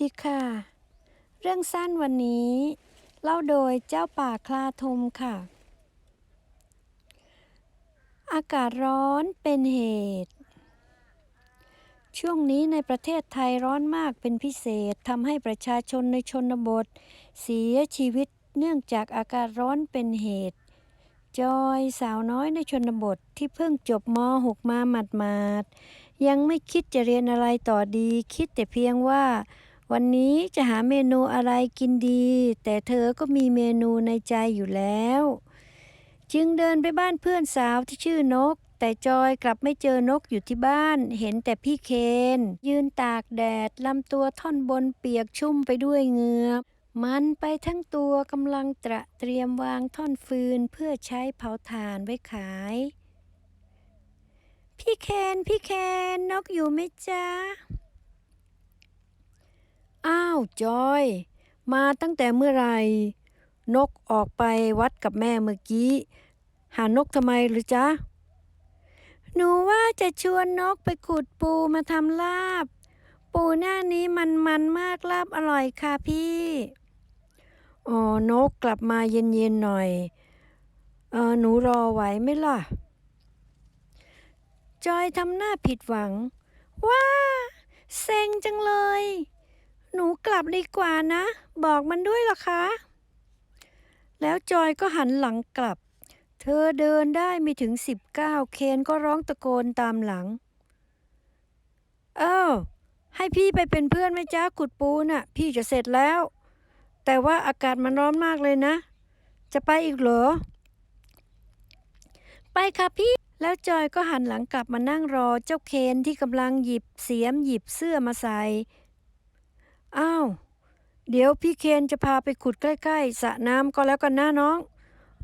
ดีค่ะ เรื่องสั้นวันนี้ เล่าโดยเจ้าป่าคลาทมค่ะ อากาศร้อนเป็นเหตุ ช่วงนี้ในประเทศไทยร้อนมากเป็นพิเศษทำให้ประชาชนในชนบท เสียชีวิตเนื่องจากอากาศร้อนเป็นเหตุ จอยสาวน้อยในชนบทที่เพิ่งจบม .6 มาหมาดๆยังไม่คิดจะเรียนอะไรต่อดี คิดแต่เพียงว่า วันนี้จะหาเมนูอะไรกินดี แต่เธอก็มีเมนูในใจอยู่แล้ว จึงเดินไปบ้านเพื่อนสาวที่ชื่อนก แต่จอยกลับไม่เจอนกอยู่ที่บ้าน เห็นแต่พี่เคน ยืนตากแดดลำตัวท่อนบนเปียกชุ่มไปด้วยเหงื่อมันไปทั้งตัวกำลังตระเตรียมวางท่อนฟืนเพื่อใช้เผาถ่านไว้ขาย พี่เคน พี่เคน นกอยู่ไหมจ๊ะ อ้าวจอย มาตั้งแต่เมื่อไหร่ นกออกไปวัดกับแม่เมื่อกี้ หานกทำไมหรือจ๊ะ หนูว่าจะชวนนกไปขุดปูมาทำลาบ ปูหน้านี้มันมันๆมากลาบอร่อยค่ะพี่อ๋อนกกลับมาเย็นๆหน่อย เออหนูรอไหวไหมล่ะ จอยทำหน้าผิดหวัง ว้าเซ็งจังเลย หนูกลับดีกว่านะ บอกมันด้วยล่ะคะ แล้วจอยก็หันหลังกลับ เธอเดินได้ไม่ถึงสิบเก้าเคนก็ร้องตะโกนตามหลัง เอ้าให้พี่ไปเป็นเพื่อนไหมจ้าขุดปูน่ะ พี่จะเสร็จแล้ว แต่ว่าอากาศมันร้อนมากเลยนะ จะไปอีกเหรอ ไปค่ะพี่แล้วจอยก็หันหลังกลับมานั่งรอเจ้าเคนที่กำลังหยิบเสียมหยิบเสื้อมาใส่ อ้าว เดี๋ยวพี่เคนจะพาไปขุดใกล้ๆสระน้ำก็แล้วกันนะน้อง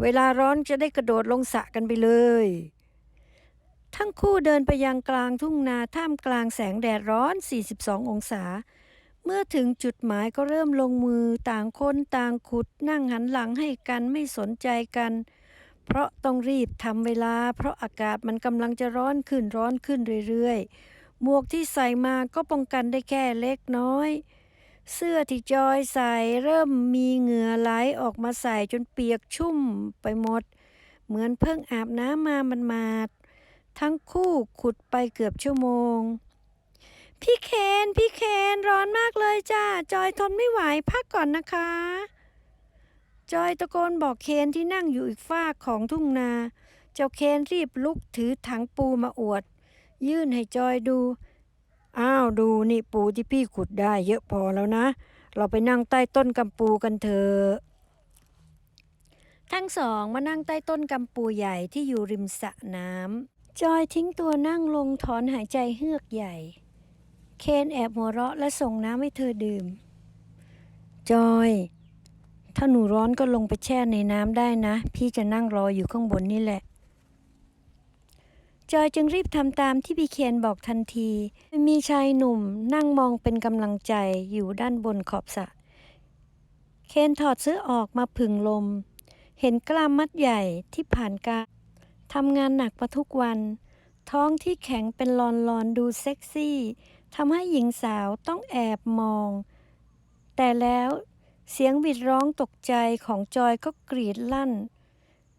เวลาร้อนจะได้กระโดดลงสระกันไปเลย ทั้งคู่เดินไปยังกลางทุ่งนาท่ามกลางแสงแดดร้อน 42 องศา เมื่อถึงจุดหมายก็เริ่มลงมือต่างคนต่างขุดนั่งหันหลังให้กันไม่สนใจกัน เพราะต้องรีบทำเวลา เพราะอากาศมันกำลังจะร้อนขึ้นร้อนขึ้นเรื่อยๆหมวกที่ใส่มาก็ป้องกันได้แค่เล็กน้อย เสื้อที่จอยใส่เริ่มมีเหงื่อไหลออกมาใส่จนเปียกชุ่มไปหมด เหมือนเพิ่งอาบน้ำมามันมาดทั้งคู่ขุดไปเกือบชั่วโมง พี่เคน พี่เคนร้อนมากเลยจ้า จอยทนไม่ไหวพักก่อนนะคะ จอยตะโกนบอกเคนที่นั่งอยู่อีกฝาของทุ่งนา เจ้าเคนรีบลุกถือถังปูมาอวด ยื่นให้จอยดู อ้าวดูนี่ปูที่พี่ขุดได้เยอะพอแล้วนะ เราไปนั่งใต้ต้นกำปูกันเถอะทั้งสองมานั่งใต้ต้นกำปูใหญ่ที่อยู่ริมสระน้ำจอยทิ้งตัวนั่งลงถอนหายใจเฮือกใหญ่ เคนแอบหัวเราะและส่งน้ำให้เธอดื่ม จอย ถ้าหนูร้อนก็ลงไปแช่ในน้ำได้นะ พี่จะนั่งรออยู่ข้างบนนี่แหละ จอยจึงรีบทำตามที่พี่เคนบอกทันที มีชายหนุ่มนั่งมองเป็นกำลังใจอยู่ด้านบนขอบสระ เคนถอดเสื้อออกมาผึ่งลม เห็นกล้ามมัดใหญ่ที่ผ่านการทำงานหนักมาทุกวัน ท้องที่แข็งเป็นลอนลอนดูเซ็กซี่ทำให้หญิงสาวต้องแอบมอง แต่แล้วเสียงบิดร้องตกใจของจอยก็กรีดลั่น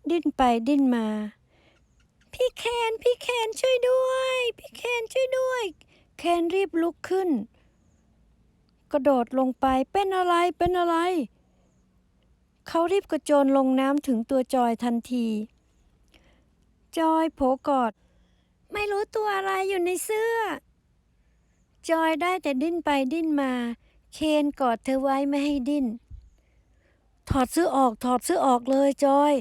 ดิ้นไปดิ้นมา พี่เคนพี่เคนช่วยด้วย พี่เคนช่วยด้วยเคนรีบลุกขึ้น กระโดดลงไปเป็นอะไรเป็นอะไร เขารีบกระโจนลงน้ำถึงตัวจอยทันที จอยโผกอด ไม่รู้ตัวอะไรอยู่ในเสื้อ จอยได้แต่ดิ้นไปดิ้นมา เคนกอดเธอไว้ไม่ให้ดิ้นถอดเสื้อออกถอดเสื้อออกเลยจอย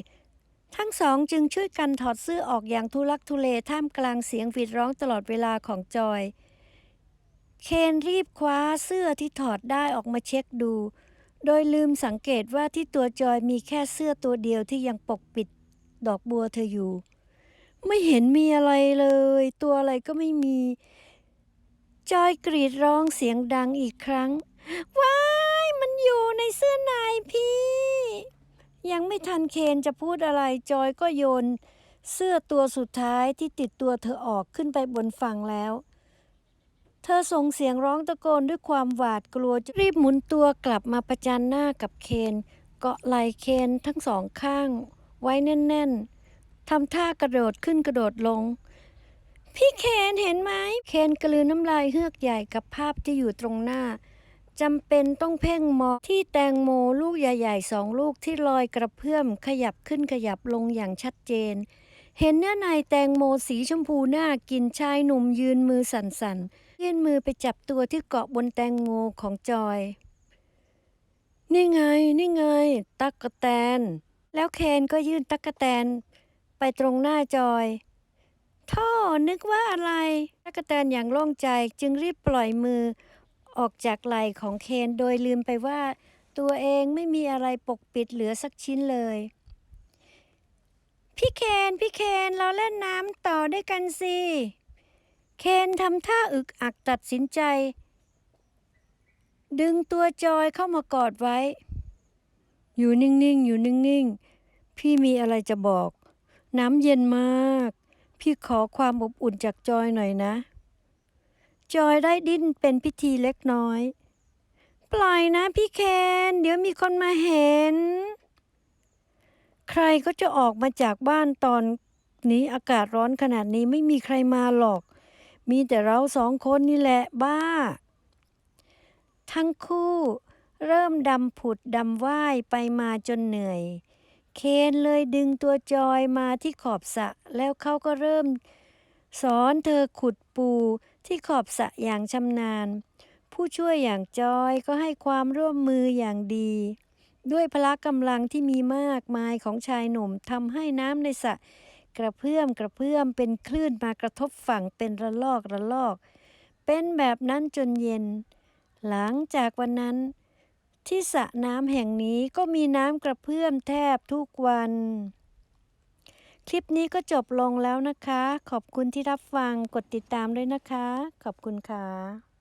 ทั้งสองจึงช่วยกันถอดเสื้อออกอย่างทุลักทุเลท่ามกลางเสียงวีดร้องตลอดเวลาของจอย เคนรีบคว้าเสื้อที่ถอดได้ออกมาเช็คดู โดยลืมสังเกตว่าที่ตัวจอยมีแค่เสื้อตัวเดียวที่ยังปกปิดดอกบัวเธออยู่ ไม่เห็นมีอะไรเลย ตัวอะไรก็ไม่มี จอยกรีดร้องเสียงดังอีกครั้ง ว้าย มันอยู่ในเสื้อนายพี่ ยังไม่ทันเคนจะพูดอะไรจอยก็โยน เสื้อตัวสุดท้ายที่ติดตัวเธอออกขึ้นไปบนฝั่งแล้ว เธอส่งเสียงร้องตะโกนด้วยความหวาดกลัวรีบหมุนตัวกลับมาประจันหน้ากับเคน เกาะไหล่เคนทั้งสองข้าง ไว้แน่น ๆทำท่ากระโดดขึ้นกระโดดลง พี่เคนเห็นไหมเคนกลืนน้ำลายเฮือกใหญ่กับภาพที่อยู่ตรงหน้า จำเป็นต้องเพ่งมองที่แตงโมลูกใหญ่ๆสองลูกที่ลอยกระเพื่อมขยับขึ้นขยับลงอย่างชัดเจน เห็นเนื้อในแตงโมสีชมพูน่ากินชายหนุ่มยืนมือสั่นๆยื่นมือไปจับตัวที่เกาะบนแตงโมของจอย นี่ไง นี่ไง ตั๊กะแตน แล้วเคนก็ยื่นตั๊กะแตน ไปตรงหน้าจอยท่อนึกว่าอะไรตั๊กะแตนอย่างโล่งใจจึงรีบปล่อยมือ ออกจากไหล่ของเคนโดยลืมไปว่า ตัวเองไม่มีอะไรปกปิดเหลือสักชิ้นเลย พี่เคน พี่เคนเราเล่นน้ำต่อด้วยกันสิ เคนทำท่าอึกอักตัดสินใจ ดึงตัวจอยเข้ามากอดไว้ อยู่นิ่งๆ อยู่นิ่งๆ พี่มีอะไรจะบอก น้ำเย็นมาก พี่ขอความอบอุ่นจากจอยหน่อยนะ จอยได้ดิ้นเป็นพิธีเล็กน้อย ปล่อยนะพี่เคน เดี๋ยวมีคนมาเห็น ใครก็จะออกมาจากบ้านตอนนี้อากาศร้อนขนาดนี้ไม่มีใครมาหรอก มีแต่เราสองคนนี่แหละบ้า ทั้งคู่ เริ่มดำผุดดำว่ายไปมาจนเหนื่อย เคนเลยดึงตัวจอยมาที่ขอบสระแล้วเขาก็เริ่ม สอนเธอขุดปู ที่ขอบสระอย่างชำนาญ ผู้ช่วยอย่างจอยก็ให้ความร่วมมืออย่างดี ด้วยพละกำลังที่มีมากมายของชายหนุ่มทำให้น้ำในสระกระเพื่อมกระเพื่อมเป็นคลื่นมากระทบฝั่งเป็นระลอกระลอก เป็นแบบนั้นจนเย็น หลังจากวันนั้น ที่สระน้ำแห่งนี้ก็มีน้ำกระเพื่อมแทบทุกวัน คลิปนี้ก็จบลงแล้วนะคะ ขอบคุณที่รับฟัง กดติดตามด้วยนะคะ ขอบคุณค่ะ